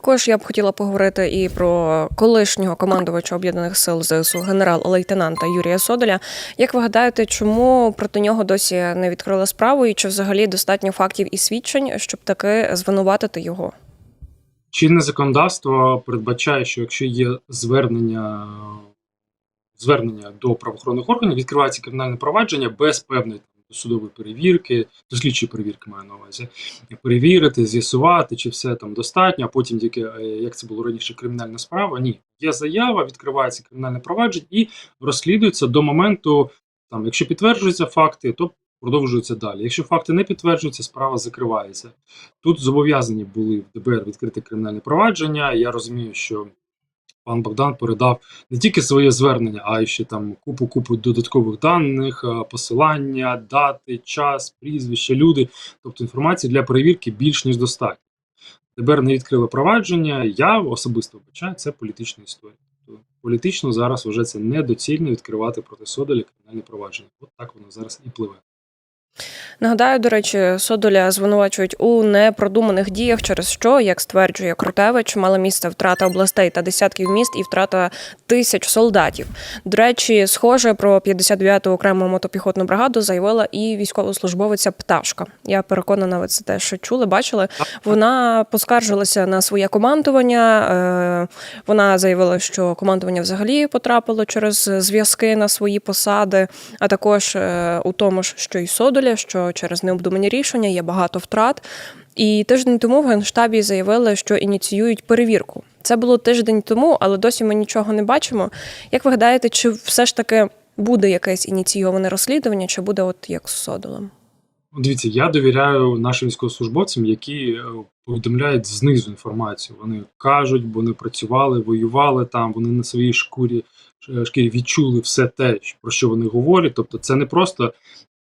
Також я б хотіла поговорити і про колишнього командувача об'єднаних сил ЗСУ генерал-лейтенанта Юрія Содоля. Як ви гадаєте, чому проти нього досі не відкрили справу, і чи взагалі достатньо фактів і свідчень, щоб таки звинуватити його? Чинне законодавство передбачає, що якщо є звернення, звернення до правоохоронних органів, відкривається кримінальне провадження без там, судової перевірки, дослідчої перевірки маю на увазі, перевірити, з'ясувати, чи все там достатньо, а потім тільки, е, як це було раніше, кримінальна справа. Ні, є заява, відкривається кримінальне провадження і розслідується до моменту, там, якщо підтверджуються факти, то продовжується далі. Якщо факти не підтверджуються, справа закривається. Тут зобов'язані були в ДБР відкрити кримінальне провадження. Я розумію, що пан Богдан передав не тільки своє звернення, а й ще там купу купу додаткових даних, е, посилання, дати, час, прізвища, люди. Тобто інформації для перевірки більш ніж достатньо. ДБР не відкрило провадження. Я особисто вбачаю, це політична історія. Тобто політично зараз вже це недоцільно відкривати проти Содоля кримінальне провадження. От так воно зараз і пливе. Нагадаю, до речі, Содоля звинувачують у непродуманих діях, через що, як стверджує Крутевич, мала місце втрата областей та десятків міст і втрата тисяч солдатів. До речі, схоже про 59-ту окрему мотопіхотну бригаду заявила і військовослужбовиця Пташка. Я переконана, ви це теж чули, бачили. Вона поскаржилася на своє командування. е, Вона заявила, що командування взагалі потрапило через зв'язки на свої посади, а також е, у тому ж, що і Содоля, що через необдумані рішення є багато втрат. І тиждень тому в генштабі заявили, що ініціюють перевірку. Це було тиждень тому, але досі ми нічого не бачимо. Як ви гадаєте, чи все ж таки буде якесь ініційоване розслідування, чи буде от як з Содолем? Дивіться, я довіряю нашим військовослужбовцям, які е, повідомляють знизу інформацію. Вони кажуть, вони працювали, воювали там, вони на своїй шкурі е, шкірі відчули все те, про що вони говорять. Тобто, це не просто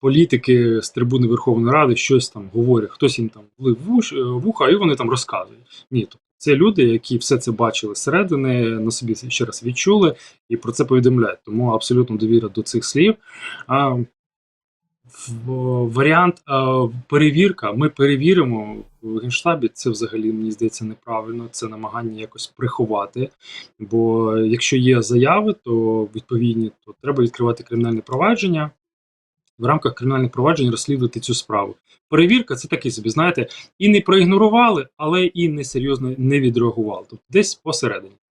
політики з трибуни Верховної Ради щось там говорять, хтось їм там влив е, вуха, і вони там розказують. Ні, тобто це люди, які все це бачили зсередини, на собі ще раз відчули і про це повідомляють. Тому абсолютно довіра до цих слів. А, варіант перевірка. Ми перевіримо в генштабі. Це взагалі мені здається неправильно. Це намагання якось приховати. Бо якщо є заяви, то відповідні, то треба відкривати кримінальне провадження. В рамках кримінальних проваджень розслідувати цю справу. Перевірка це такий собі, знаєте, і не проігнорували, але і несерйозно не відреагували. Тобто десь посередині.